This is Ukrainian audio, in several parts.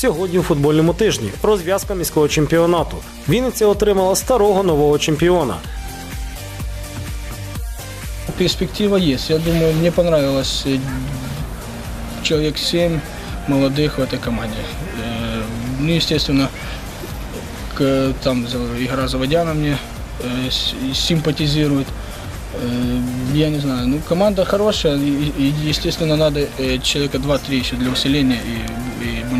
Сьогодні у футбольному тижні розв'язка міського чемпіонату. Вінниця отримала старого нового чемпіона. Перспектива есть. Я думаю, мне понравилось э, человек 7 молодых в этой команде. Э, Ну, естественно, к- там за- игра Заводяна мне э, с- симпатизирует. Э, Я не знаю, ну команда хорошая, и, и, естественно, надо э, человека 2-3 еще для усиления, и, и у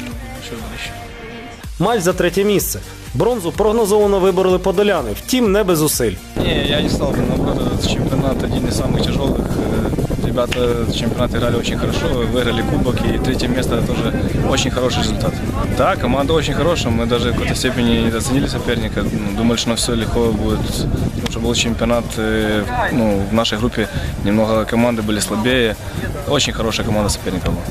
Матч за третє місце. Бронзу прогнозовано вибороли подоляни, втім не без зусиль. Не, я не стал бы, наоборот, этот чемпионат один из самых тяжелых. Э, Ребята в чемпионат играли очень хорошо, выиграли кубок, и третье место это тоже очень хороший результат. Да, команда очень хорошая, мы даже в какой-то степени недооценили соперника, ну, думали, что все легко будет, потому что был чемпионат, э, ну, в нашей группе немного команды были слабее, очень хорошая команда соперника была.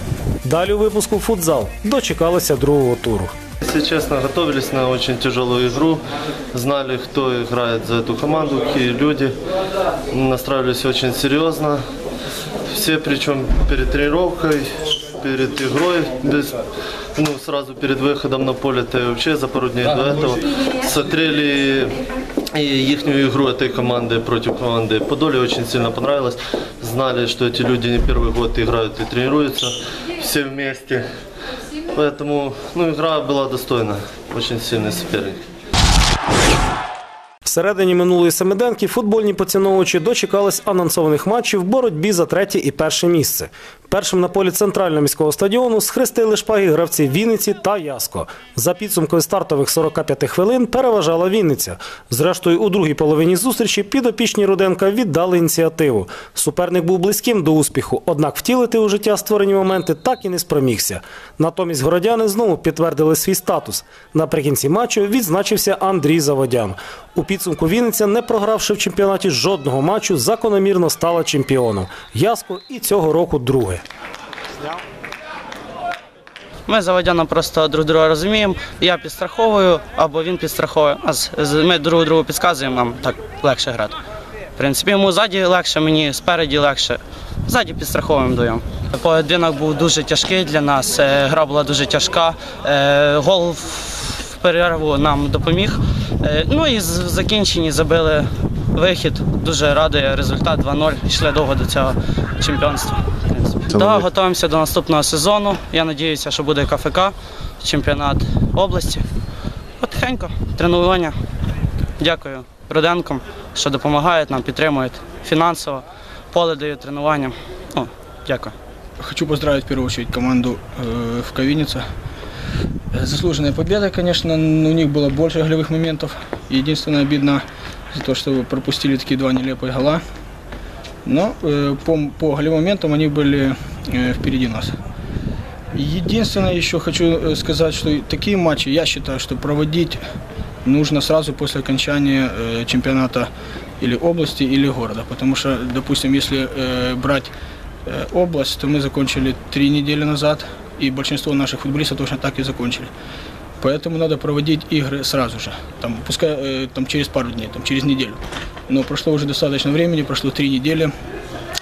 Далі у випуску футзал дочекалися другого туру. Если честно, готовились на очень тяжелую игру, знали, кто играет за эту команду, какие люди, настраивались очень серьезно. Все, причем перед тренировкой, перед игрой, без, ну, сразу перед выходом на поле, то и вообще за пару дней до этого, смотрели и ихнюю игру этой команды против команды Подоле очень сильно понравилось. Знали, что эти люди не первый год играют и тренируются все вместе. Поэтому ну, игра была достойна. Очень сильный соперник. Всередині минулої семиденки футбольні поціновувачі дочекались анонсованих матчів в боротьбі за третє і перше місце. Першим на полі центрального міського стадіону схрестили шпаги гравці Вінниці та Яско. За підсумкою стартових 45 хвилин переважала Вінниця. Зрештою, у другій половині зустрічі підопічні Руденка віддали ініціативу. Суперник був близьким до успіху, однак втілити у життя створені моменти так і не спромігся. Натомість городяни знову підтвердили свій статус. Наприкінці матчу відзначився Андрій Заводян. У підсумку Вінниця, не програвши в чемпіонаті жодного матчу, закономірно стала чемпіоном. Яско і цього року друге. Ми заводяно просто друг друга розуміємо. Я підстраховую або він підстраховує. Ми друг другу підказуємо, нам так легше грати. В принципі, йому ззаді легше, мені спереді легше. Ззаді підстраховуємо даємо. Поєдинок був дуже тяжкий для нас. е, Гра була дуже тяжка. Е, Гол в перерву нам допоміг. Е, Ну і в закінченні забили вихід. Дуже радує результат 2-0. Йшли довго до цього чемпіонства. в принципі. Да, готуємося до наступного сезону. Я сподіваюся, що буде КФК, чемпіонат області. Потихеньку, тренування. Дякую Руденкам, що допомагають нам, підтримують фінансово, поле дають тренуванням. Ну, дякую. Хочу поздравить в первую очередь команду э, в Ковинице. Э, Заслуженная победа, конечно, но у них было больше голевых моментов. Единственное, обидно за то, что пропустили такие два нелепые гола. Но э, по, по голевым моментам они были э, впереди нас. Единственное, еще хочу э, сказать, что и такие матчи, я считаю, что проводить нужно сразу после окончания э, чемпионата или области, или города. Потому что, допустим, если э, брать э, область, то мы закончили три недели назад, и большинство наших футболистов точно так и закончили. Поэтому надо проводить игры сразу же, там, пускай э, там, через пару дней, там, через неделю. Но прошло уже достаточно времени, прошло три недели,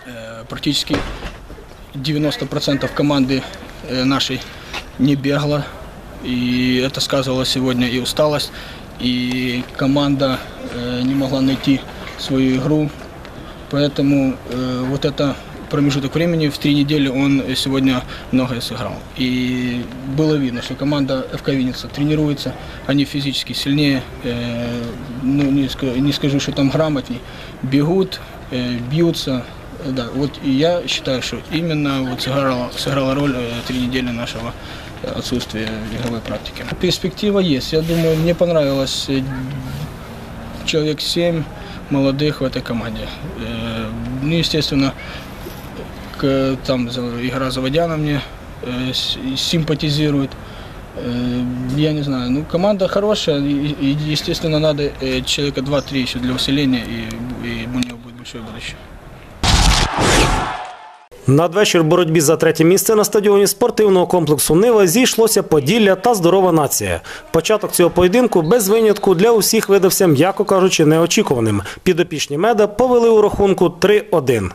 э, практически 90% команды э, нашей не бегала, и это сказывалось сегодня и усталость, и команда не могла найти свою игру, поэтому э, вот это промежуток времени в три недели он сегодня многое сыграл. И было видно, что команда ФК Винница тренируется, они физически сильнее, э, ну не, ска- не скажу, что там грамотней, бегут, э, бьются, Э, да, вот и я считаю, что именно вот сыграла, сыграла роль э, три недели нашего э, отсутствия игровой практики. Перспектива есть. Я думаю, мне понравилось э, человек 7 молодых в этой команде. Э, Ну, естественно, к- там за- игра Заводяна мне э, с- симпатизирует. Э, Я не знаю, ну команда хорошая, и, и, естественно, надо э, человека 2-3 еще для усиления, и, и у него будет большое будущее. Надвечір в боротьбі за третє місце на стадіоні спортивного комплексу Нива зійшлося Поділля та здорова нація. Початок цього поєдинку без винятку для усіх видався, м'яко кажучи, неочікуваним. Підопічні меда повели у рахунку 3-1.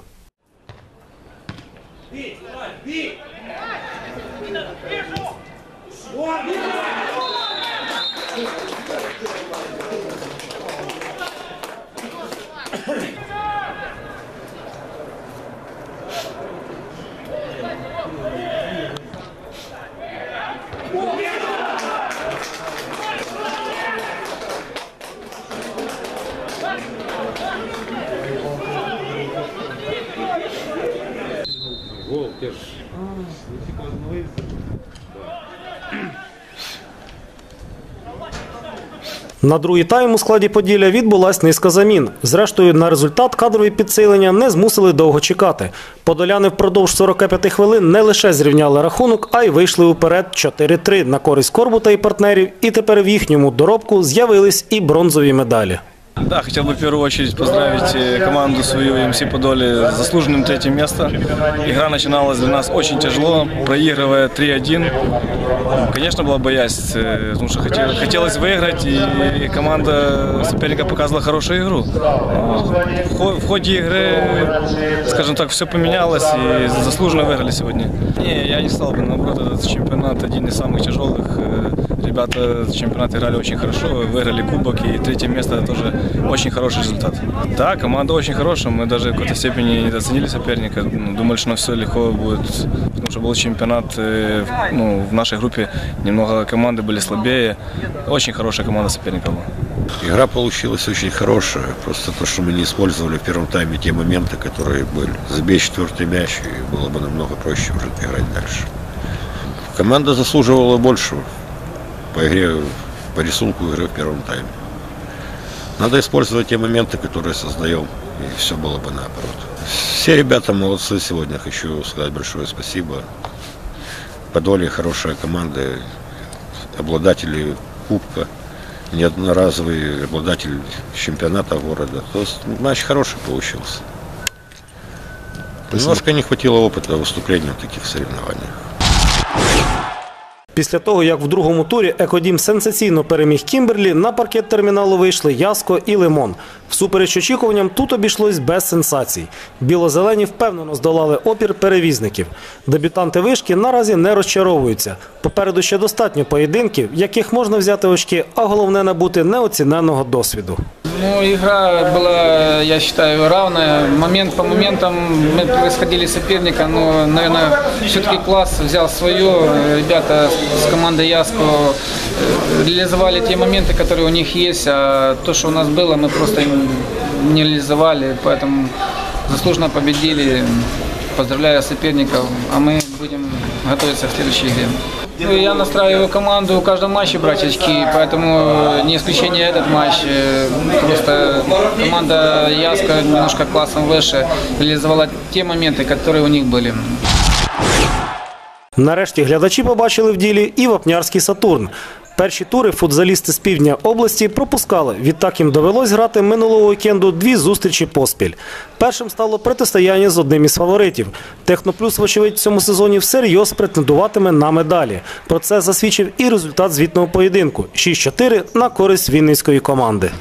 На другий тайм у складі Поділля відбулась низка замін. Зрештою, на результат кадрові підсилення не змусили довго чекати. Подоляни впродовж 45 хвилин не лише зрівняли рахунок, а й вийшли уперед 4-3 на користь Корбута і партнерів. І тепер в їхньому доробку з'явились і бронзові медалі. Да, хотел бы в первую очередь поздравить э, команду свою МС Подоли с заслуженным третьим местом. Игра начиналась для нас очень тяжело, проигрывая 3-1. Конечно, была боязнь, э, потому что хотел- хотелось выиграть, и команда соперника показывала хорошую игру. Но в хо- в ходе игры, скажем так, все поменялось, и заслуженно выиграли сегодня. Не, я не стал бы, наоборот, этот чемпионат один из самых тяжелых. Ребята в чемпионате играли очень хорошо, выиграли кубок, и третье место тоже очень хороший результат. Да, команда очень хорошая, мы даже в какой-то степени недооценили соперника, ну, думали, что все легко будет, потому что был чемпионат, ну, в нашей группе немного команды были слабее, очень хорошая команда соперника была. Игра получилась очень хорошая. Просто то, что мы не использовали в первом тайме те моменты, которые были. Забей четвертый мяч, и было бы намного проще уже играть дальше. Команда заслуживала большего по игре, по рисунку игры в первом тайме. Надо использовать те моменты, которые создаем, и все было бы наоборот. Все ребята молодцы сегодня. Хочу сказать большое спасибо. Подолье хорошая команда, обладатели кубка неодноразовый обладатель чемпионата города. То есть матч хороший получился. Немножко не хватило опыта выступления в таких соревнованиях. Після того, як в другому турі Екодім сенсаційно переміг Кімберлі, на паркет терміналу вийшли Яско і Лимон. Всупереч очікуванням, тут обійшлось без сенсацій. Біло-зелені впевнено здолали опір перевізників. Дебютанти вишки наразі не розчаровуються. Попереду ще достатньо поєдинків, в яких можна взяти очки, а головне набути неоціненного досвіду. Ну, игра была, я считаю, равная. Момент по моментам мы превосходили соперника, но, наверное, все-таки класс взял свое. Ребята с командой Яско э, реализовали те моменты, которые у них есть, а то, что у нас было, мы просто не реализовали, поэтому заслуженно победили. Поздравляю соперников, а мы будем готовиться к следующей игре. Ну, я настраиваю команду в каждом матче брать очки, поэтому не исключение этот матч. Э, Просто команда Яска немножко классом выше реализовала те моменты, которые у них были. Нарешті глядачі побачили в ділі і Вапнярський Сатурн. Перші тури футзалісти з півдня області пропускали. Відтак їм довелось грати минулого вікенду дві зустрічі поспіль. Першим стало протистояння з одним із фаворитів. Техноплюс, вочевидь, в цьому сезоні всерйоз претендуватиме на медалі. Про це засвідчив і результат звітного поєдинку: 6-4 на користь вінницької команди.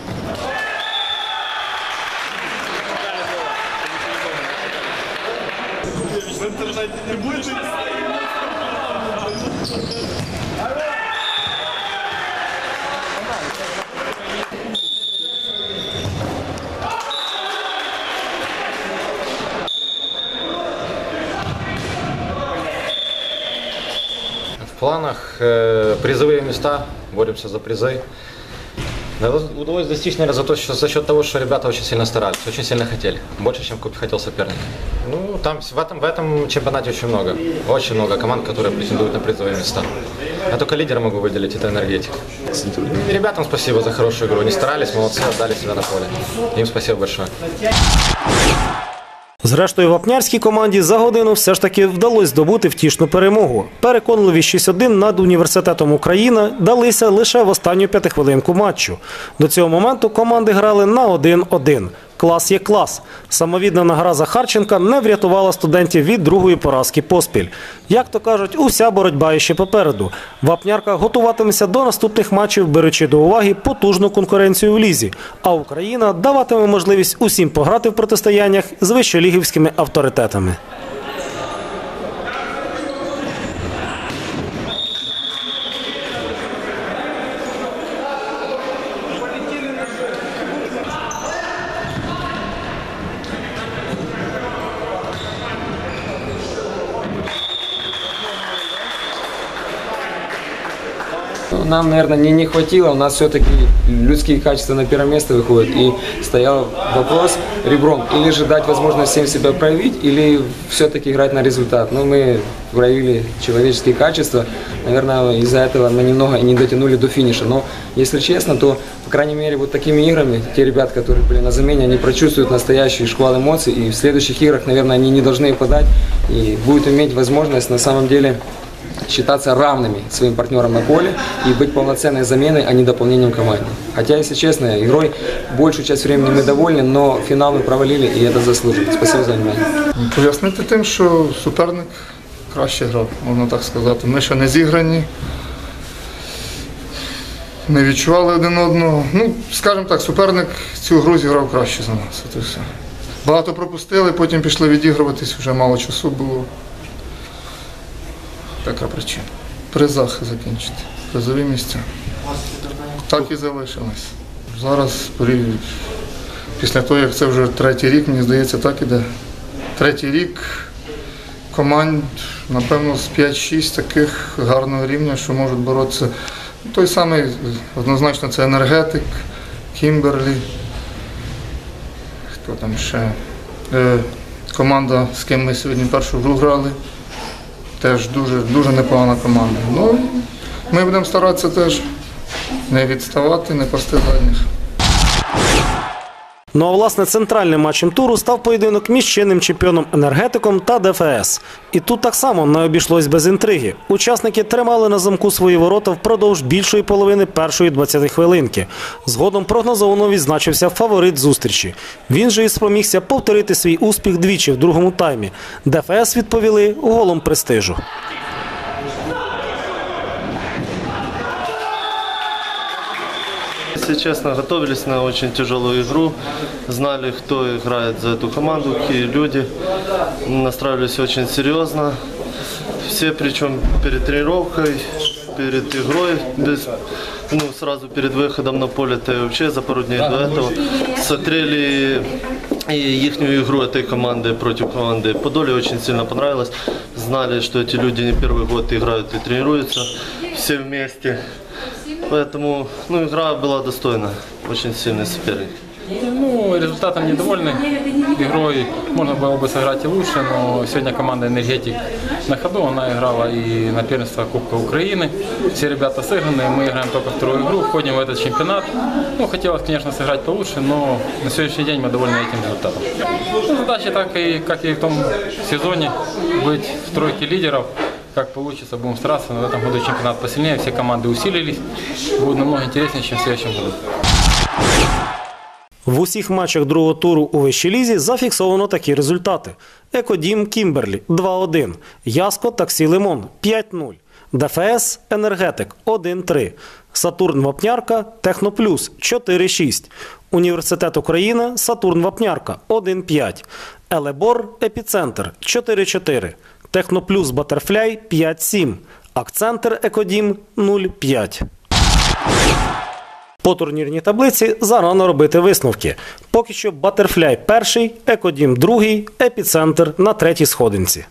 В планах э, призовые места, боремся за призы. Удалось- достичь, наверное, за, то, что, за счет того, что ребята очень сильно старались, очень сильно хотели. Больше, чем хотел соперник. Ну, там в этом, в этом чемпионате очень много. Очень много команд, которые претендуют на призовые места. Я только лидера могу выделить, это энергетик. Ребятам спасибо за хорошую игру. Они старались, молодцы, отдали себя на поле. Им спасибо большое. Зрештою, вапнярській команді за годину все ж таки вдалося здобути втішну перемогу. Переконливі 6-1 над університетом Україна далися лише в останню п'ятихвилинку матчу. До цього моменту команди грали на 1-1. Клас є клас. Самовіддана гра Захарченка не врятувала студентів від другої поразки поспіль. Як то кажуть, уся боротьба іще попереду. Вапнярка готуватиметься до наступних матчів, беручи до уваги потужну конкуренцію в лізі. А Україна даватиме можливість усім пограти в протистояннях з вищолігівськими авторитетами. Нам, наверное, не, не хватило. У нас все-таки людские качества на первое место выходят. И стоял вопрос ребром. Или же дать возможность всем себя проявить, или все-таки играть на результат. Но мы проявили человеческие качества. Наверное, из-за этого мы немного и не дотянули до финиша. Но, если честно, то, по крайней мере, вот такими играми, те ребята, которые были на замене, они прочувствуют настоящий шквал эмоций. И в следующих играх, наверное, они не должны подать. И будут иметь возможность, на самом деле, считаться равными своим партнерам на поле и быть полноценной заменой, а не дополнением команды. Хотя, если честно, игрой большую часть времени мы довольны, но финал мы провалили, и это заслуженно. Спасибо за внимание. Пояснити тим, що суперник краще грав, можна так сказати. Ми ще не зіграні, не відчували один одного. Ну, скажімо так, суперник цю гру зіграв краще за нас. От і все. Багато пропустили, потім пішли відігруватись, вже мало часу було. Така причина. Призах закінчити. Призові місця. Так і залишилось. Зараз після того, як це вже третій рік, мені здається, так іде. Третій рік команд, напевно, з 5-6 таких гарного рівня, що можуть боротися. Той самий, однозначно, це енергетик, Кімберлі. Хто там ще? Е, команда, з ким ми сьогодні першу гру грали. Теж дуже, дуже непогана команда. Ну, ми будемо старатися теж не відставати, не пасти задніх. Ну а власне центральним матчем туру став поєдинок між чинним чемпіоном енергетиком та ДФС. І тут так само не обійшлось без інтриги. Учасники тримали на замку свої ворота впродовж більшої половини першої 20 хвилинки. Згодом прогнозовано відзначився фаворит зустрічі. Він же і спромігся повторити свій успіх двічі в другому таймі. ДФС відповіли голом престижу. Если честно, готовились на очень тяжелую игру, знали, кто играет за эту команду, какие люди, настраивались очень серьезно. Все, причем перед тренировкой, перед игрой, без, ну, сразу перед выходом на поле, то и вообще за пару дней до этого, смотрели и их игру этой команды против команды Подоле очень сильно понравилось. Знали, что эти люди не первый год играют и тренируются все вместе. Поэтому ну, игра была достойна. Очень сильный соперник. Ну, результатом недовольны. Игрой можно было бы сыграть и лучше, но сегодня команда «Энергетик» на ходу, она играла и на первенство Кубка Украины. Все ребята сыграны, мы играем только вторую игру, входим в этот чемпионат. Ну, хотелось, конечно, сыграть получше, но на сегодняшний день мы довольны этим результатом. Ну, задача так и, как и в том сезоне, быть в тройке лидеров. Как получится, будем стараться, но в этом году чемпионат посильнее, все команды усилились. Будет намного интереснее, чем в следующем году. В усіх матчах другого туру у вищій лізі зафіксовано такі результати: Екодім Кімберлі 2-1, Яско Таксі Лимон 5-0, ДФС Енергетик 1-3, Сатурн Вапнярка Техноплюс 4-6, Університет Україна Сатурн Вапнярка 1-5, Елебор Епіцентр 4-4, Техноплюс Батерфляй 5-7, Акцентр Екодім 0-5. По турнірній таблиці зарано робити висновки. Поки що Батерфляй перший, Екодім другий, епіцентр на третій сходинці.